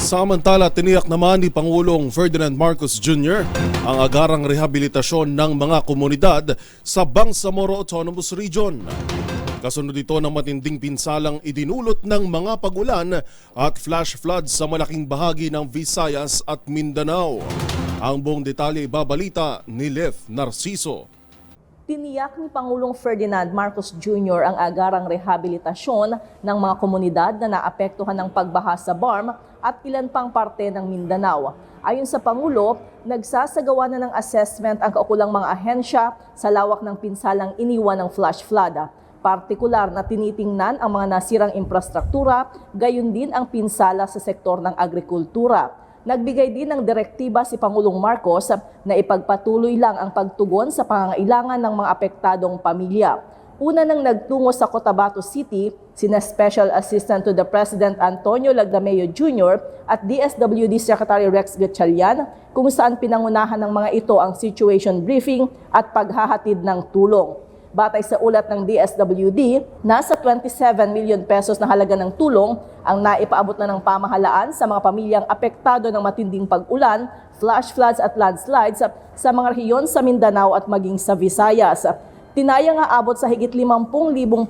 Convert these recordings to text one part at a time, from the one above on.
Samantala, tiniyak naman ni Pangulong Ferdinand Marcos Jr. ang agarang rehabilitasyon ng mga komunidad sa Bangsamoro Autonomous Region. Kasunod ito ng matinding pinsalang idinulot ng mga pagulan at flash floods sa malaking bahagi ng Visayas at Mindanao. Ang buong detalye ibabalita ni Lef Narciso. Tiniyak ni Pangulong Ferdinand Marcos Jr. ang agarang rehabilitasyon ng mga komunidad na naapektuhan ng pagbaha sa BARM at ilan pang parte ng Mindanao. Ayon sa Pangulo, nagsasagawa na ng assessment ang kaukulang mga ahensya sa lawak ng pinsalang iniwan ng flash flood. Partikular na tinitingnan ang mga nasirang infrastruktura, gayon din ang pinsala sa sektor ng agrikultura. Nagbigay din ng direktiba si Pangulong Marcos na ipagpatuloy lang ang pagtugon sa pangangailangan ng mga apektadong pamilya. Una nang nagtungo sa Cotabato City, sina Special Assistant to the President Antonio Lagdameo Jr. at DSWD Secretary Rex Gatchalian kung saan pinangunahan ng mga ito ang situation briefing at paghahatid ng tulong. Batay sa ulat ng DSWD, nasa 27 million pesos na halaga ng tulong ang naipaabot na ng pamahalaan sa mga pamilyang apektado ng matinding pag-ulan, flash floods at landslides sa mga rehiyon sa Mindanao at maging sa Visayas. Tinaya nga abot sa higit 50,000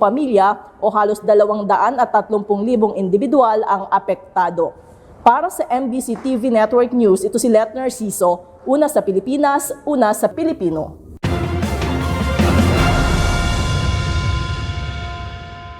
pamilya o halos 230,000 individual ang apektado. Para sa MBC TV Network News, ito si Letner Siso, una sa Pilipinas, una sa Pilipino.